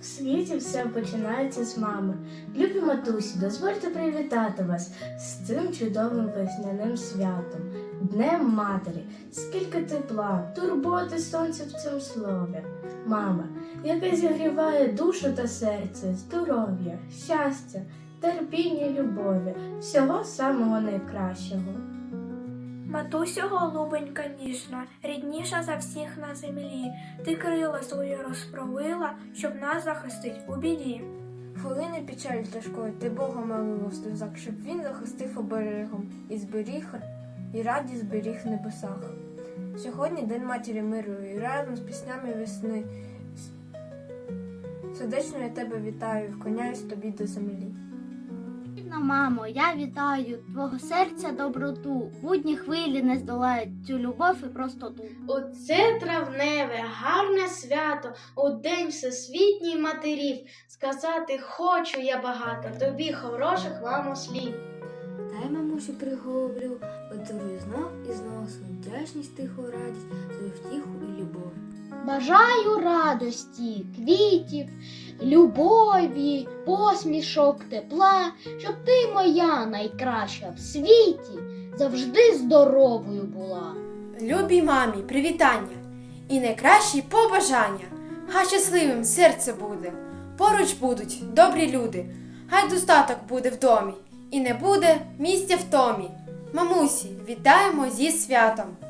В світі все починається з мами. Любі матусі, дозвольте привітати вас з цим чудовим весняним святом, Днем Матері. Скільки тепла, турботи сонця в цьому слові. Мама, яка зігріває душу та серце, здоров'я, щастя, терпіння, любові, всього самого найкращого. Матусю голубенька ніжна, рідніша за всіх на землі. Ти крила свої розправила, щоб нас захистить у біді. Хвилини печалі тяжкої, ти Бога молила в щоб він захистив оберегом і зберіг, і раді зберіг в небесах. Сьогодні День матері миру і разом з піснями весни. Сердечно я тебе вітаю, вклоняюсь тобі до землі. Рідна мамо, я вітаю твого серця доброту. Будні хвилі не здолають цю любов і простоту. Оце травневе, гарне свято, у день всесвітній матерів. Сказати хочу я багато, тобі хороших мамо слів. Дай мамусю приголублю, подарую знов і знов свою вдячність, тиху радість, свою втіху і любов. Бажаю радості, квітів, любові, посмішок, тепла, щоб ти моя найкраща в світі завжди здоровою була. Любій мамі, привітання і найкращі побажання. Хай щасливим серце буде, поруч будуть добрі люди, хай достаток буде в домі, і не буде місця в томі. Мамусі, вітаємо зі святом!